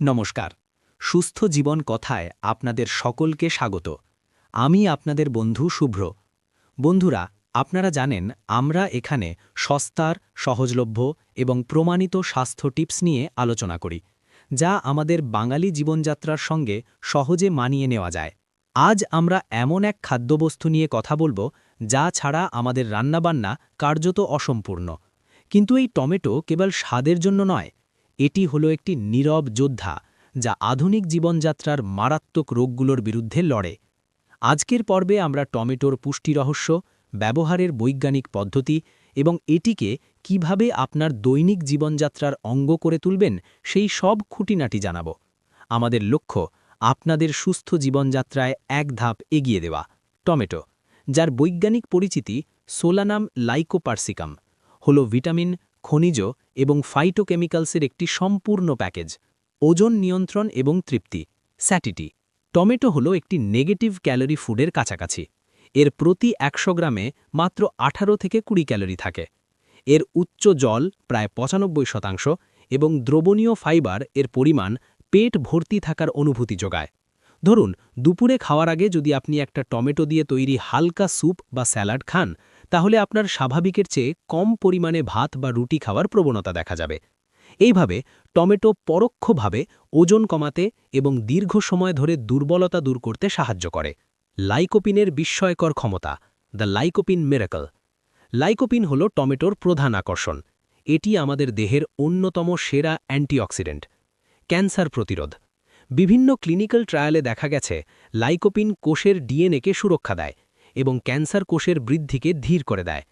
নমস্কার। সুস্থ জীবন কথায় আপনাদের সকলকে স্বাগত। আমি আপনাদের বন্ধু শুভ্র। বন্ধুরা, আপনারা জানেন আমরা এখানে সস্তার, সহজলভ্য এবং প্রমাণিত স্বাস্থ্য টিপস নিয়ে আলোচনা করি, যা আমাদের বাঙালি জীবনযাত্রার সঙ্গে সহজে মানিয়ে নেওয়া যায়। আজ আমরা এমন এক খাদ্যবস্তু নিয়ে কথা বলব, যা ছাড়া আমাদের রান্নাবান্না কার্যত অসম্পূর্ণ। কিন্তু এই টমেটো কেবল স্বাদের জন্য নয় এটি হলো একটি নীরব যোদ্ধা যা আধুনিক জীবনযাত্রার মারাত্মক রোগগুলোর বিরুদ্ধে লড়ে। আজকের পর্বে আমরা টমেটোর পুষ্টি রহস্য, ব্যবহারের বৈজ্ঞানিক পদ্ধতি এবং এটিকে কীভাবে আপনার দৈনিক জীবনযাত্রার অঙ্গ করে তুলবেন সেই সব খুঁটিনাটি জানাব। আমাদের লক্ষ্য, আপনাদের সুস্থ জীবনযাত্রায় এক ধাপ এগিয়ে দেওয়া, টমেটো, যার বৈজ্ঞানিক পরিচিতি সোলানাম লাইকোপার্সিকাম, হল ভিটামিন খনিজ এবং ফাইটোকেমিক্যালসের একটি সম্পূর্ণ প্যাকেজ, ওজন নিয়ন্ত্রণ এবং তৃপ্তি, স্যাটিটি। টমেটো হল একটি নেগেটিভ ক্যালোরি ফুডের কাছাকাছি। এর প্রতি একশো গ্রামে মাত্র আঠারো থেকে কুড়ি ক্যালোরি থাকে। এর উচ্চ জল প্রায় পঁচানব্বই শতাংশ এবং দ্রবণীয় ফাইবার এর পরিমাণ পেট ভর্তি থাকার অনুভূতি যোগায়। ধরুন, দুপুরে খাওয়ার আগে যদি আপনি একটা টমেটো দিয়ে তৈরি হালকা স্যুপ বা স্যালাড খান তাহলে আপনার স্বাভাবিকের চেয়ে কম পরিমাণে ভাত বা রুটি খাওয়ার প্রবণতা দেখা যাবে। এইভাবে টমেটো পরোক্ষভাবে ওজন কমাতে এবং দীর্ঘ সময় ধরে দুর্বলতা দূর করতে সাহায্য করে। লাইকোপিনের বিস্ময়কর ক্ষমতা, দ্য লাইকোপিন মেরাকল। লাইকোপিন হল টমেটোর প্রধান আকর্ষণ। এটি আমাদের দেহের অন্যতম সেরা অ্যান্টিঅক্সিডেন্ট, ক্যান্সার প্রতিরোধ। বিভিন্ন ক্লিনিক্যাল ট্রায়ালে দেখা গেছে, লাইকোপিন কোষের ডিএনএকে সুরক্ষা দেয়। এবং ক্যান্সার কোষের বৃদ্ধিকে ধীর করে দেয়।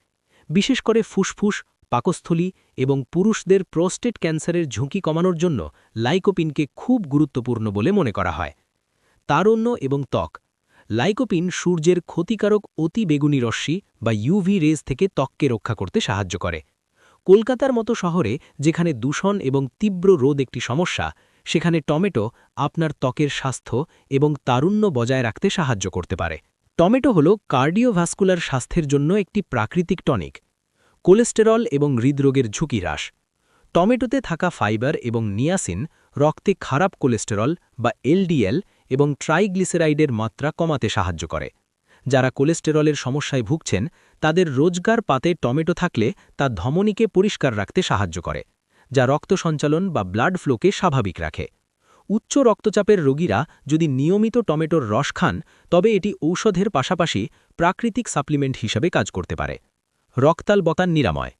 বিশেষ করে ফুসফুস, পাকস্থলী এবং পুরুষদের প্রোস্টেট ক্যান্সারের ঝুঁকি কমানোর জন্য লাইকোপিনকে খুব গুরুত্বপূর্ণ বলে মনে করা হয়। তারণ্য এবং ত্বক। লাইকোপিন সূর্যের ক্ষতিকারক অতি বেগুনি রশ্মি বা ইউভি রেজ থেকে ত্বককে রক্ষা করতে সাহায্য করে। কলকাতার মতো শহরে যেখানে দূষণ এবং তীব্র রোদ একটি সমস্যা, সেখানে টমেটো আপনার ত্বকের স্বাস্থ্য এবং তারুণ্য বজায় রাখতে সাহায্য করতে পারে। টমেটো হল কার্ডিওভাস্কুলার স্বাস্থ্যের জন্য একটি প্রাকৃতিক টনিক, কোলেস্টেরল এবং হৃদরোগের ঝুঁকি হ্রাস। টমেটোতে থাকা ফাইবার এবং নিয়াসিন রক্তে খারাপ কোলেস্টেরল বা এলডিএল এবং ট্রাইগ্লিসেরাইডের মাত্রা কমাতে সাহায্য করে। যারা কোলেস্টেরলের সমস্যায় ভুগছেন, তাদের রোজগার পাতে টমেটো থাকলে তা ধমনীকে পরিষ্কার রাখতে সাহায্য করে, যা রক্ত সঞ্চালন বা ব্লাড ফ্লোকে স্বাভাবিক রাখে। উচ্চ রক্তচাপের রোগীরা যদি নিয়মিত টমেটোর রস খান, তবে এটি ঔষধের পাশাপাশি প্রাকৃতিক সাপ্লিমেন্ট হিসাবে কাজ করতে পারে। রক্তাল বতান নিরাময়।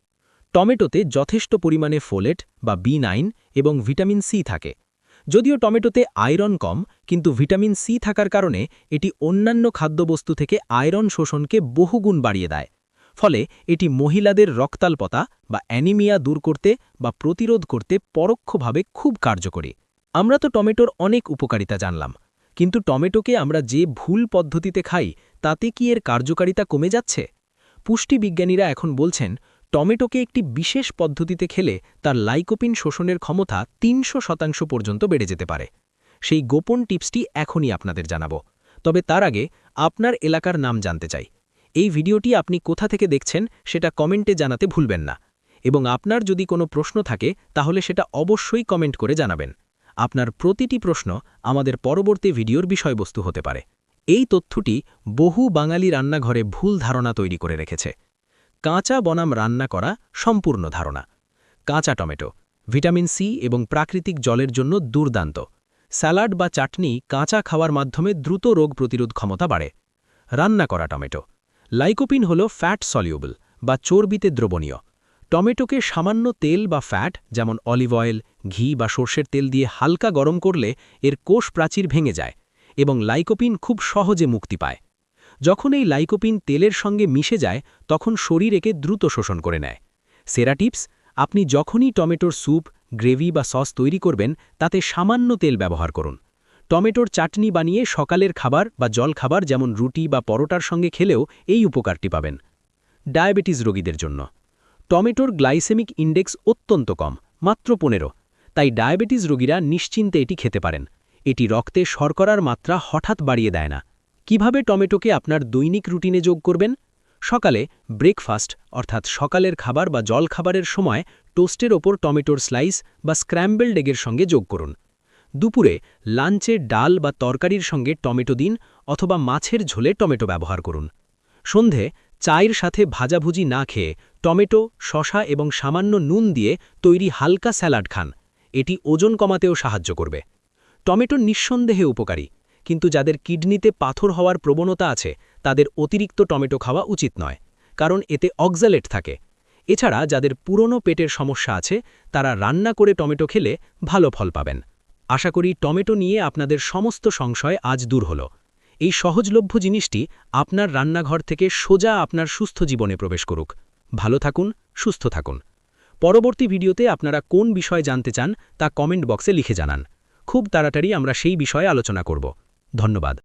টমেটোতে যথেষ্ট পরিমাণে ফোলেট বা বি নাইন এবং ভিটামিন সি থাকে। যদিও টমেটোতে আয়রন কম, কিন্তু ভিটামিন সি থাকার কারণে এটি অন্যান্য খাদ্যবস্তু থেকে আয়রন শোষণকে বহুগুণ বাড়িয়ে দেয়। ফলে এটি মহিলাদের রক্তাল্পতা বা অ্যানিমিয়া দূর করতে বা প্রতিরোধ করতে পরোক্ষভাবে খুব কার্যকরী। আমরা তো টমেটোর অনেক উপকারিতা জানলাম, কিন্তু টমেটোকে আমরা যে ভুল পদ্ধতিতে খাই, তাতে কি এর কার্যকারিতা কমে যাচ্ছে? পুষ্টিবিজ্ঞানীরা এখন বলছেন, টমেটোকে একটি বিশেষ পদ্ধতিতে খেলে তার লাইকোপিন শোষণের ক্ষমতা তিনশো শতাংশ পর্যন্ত বেড়ে যেতে পারে। সেই গোপন টিপসটি এখনই আপনাদের জানাব। তবে তার আগে আপনার এলাকার নাম জানতে চাই। এই ভিডিওটি আপনি কোথা থেকে দেখছেন সেটা কমেন্টে জানাতে ভুলবেন না। এবং আপনার যদি কোনো প্রশ্ন থাকে, তাহলে সেটা অবশ্যই কমেন্ট করে জানাবেন। আপনার প্রতিটি প্রশ্ন আমাদের পরবর্তী ভিডিওর বিষয়বস্তু হতে পারে। এই তথ্যটি বহু বাঙালি রান্নাঘরে ভুল ধারণা তৈরি করে রেখেছে। কাঁচা বনাম রান্না করা সম্পূর্ণ ধারণা। কাঁচা টমেটো, ভিটামিন সি এবং প্রাকৃতিক জলের জন্য দুর্দান্ত। স্যালাড বা চাটনি কাঁচা খাওয়ার মাধ্যমে দ্রুত রোগ প্রতিরোধ ক্ষমতা বাড়ে। রান্না করা টমেটো, লাইকোপিন হল ফ্যাট সলিউবল বা চর্বিতে দ্রবণীয়। টমেটোকে সামান্য তেল বা ফ্যাট যেমন অলিভ অয়েল ঘি বা সর্ষের তেল দিয়ে হালকা গরম করলে এর কোষ প্রাচীর ভেঙে যায় এবং লাইকোপিন খুব সহজে মুক্তি পায়। যখন এই লাইকোপিন তেলের সঙ্গে মিশে যায়, তখন শরীর একে দ্রুত শোষণ করে নেয়। সেরা টিপস, আপনি যখনই টমেটোর স্যুপ, গ্রেভি বা সস তৈরি করবেন, তাতে সামান্য তেল ব্যবহার করুন। টমেটোর চাটনি বানিয়ে সকালের খাবার বা জল খাবার যেমন রুটি বা পরোটার সঙ্গে খেলেও এই উপকারটি পাবেন। ডায়াবেটিস রোগীদের জন্য। টমেটোর গ্লাইসেমিক ইন্ডেক্স অত্যন্ত কম, মাত্র পনেরো। তাই ডায়াবেটিস রোগীরা নিশ্চিন্তে এটি খেতে পারেন। এটি রক্তে শর্করার মাত্রা হঠাৎ বাড়িয়ে দেয় না। কীভাবে টমেটোকে আপনার দৈনিক রুটিনে যোগ করবেন? সকালে ব্রেকফাস্ট, অর্থাৎ সকালের খাবার বা জল খাবারের সময় টোস্টের ওপর টমেটোর স্লাইস বা স্ক্র্যাম্বলড ডেগের সঙ্গে যোগ করুন। দুপুরে লাঞ্চে ডাল বা তরকারির সঙ্গে টমেটো দিন অথবা মাছের ঝোলে টমেটো ব্যবহার করুন। সন্ধে চায়ের সাথে ভাজাভুজি না খেয়ে টমেটো শশা এবং সামান্য নুন দিয়ে তৈরি হালকা স্যালাড খান। এটি ওজন কমাতেও সাহায্য করবে। টমেটো নিঃসন্দেহে উপকারী, কিন্তু যাদের কিডনিতে পাথর হওয়ার প্রবণতা আছে, তাদের অতিরিক্ত টমেটো খাওয়া উচিত নয়, কারণ এতে অক্সালেট থাকে। এছাড়া যাদের পুরনো পেটের সমস্যা আছে, তারা রান্না করে টমেটো খেলে ভালো ফল পাবেন। আশা করি টমেটো নিয়ে আপনাদের সমস্ত সংশয় আজ দূর হল। এই সহজলভ্য জিনিসটি আপনার রান্নাঘর থেকে সোজা আপনার সুস্থ জীবনে প্রবেশ করুক। ভালো থাকুন, সুস্থ থাকুন। পরবর্তী ভিডিওতে আপনারা কোন বিষয় জানতে চান তা কমেন্ট বক্সে লিখে জানান। খুব তাড়াতাড়ি আমরা সেই বিষয়ে আলোচনা করব। ধন্যবাদ।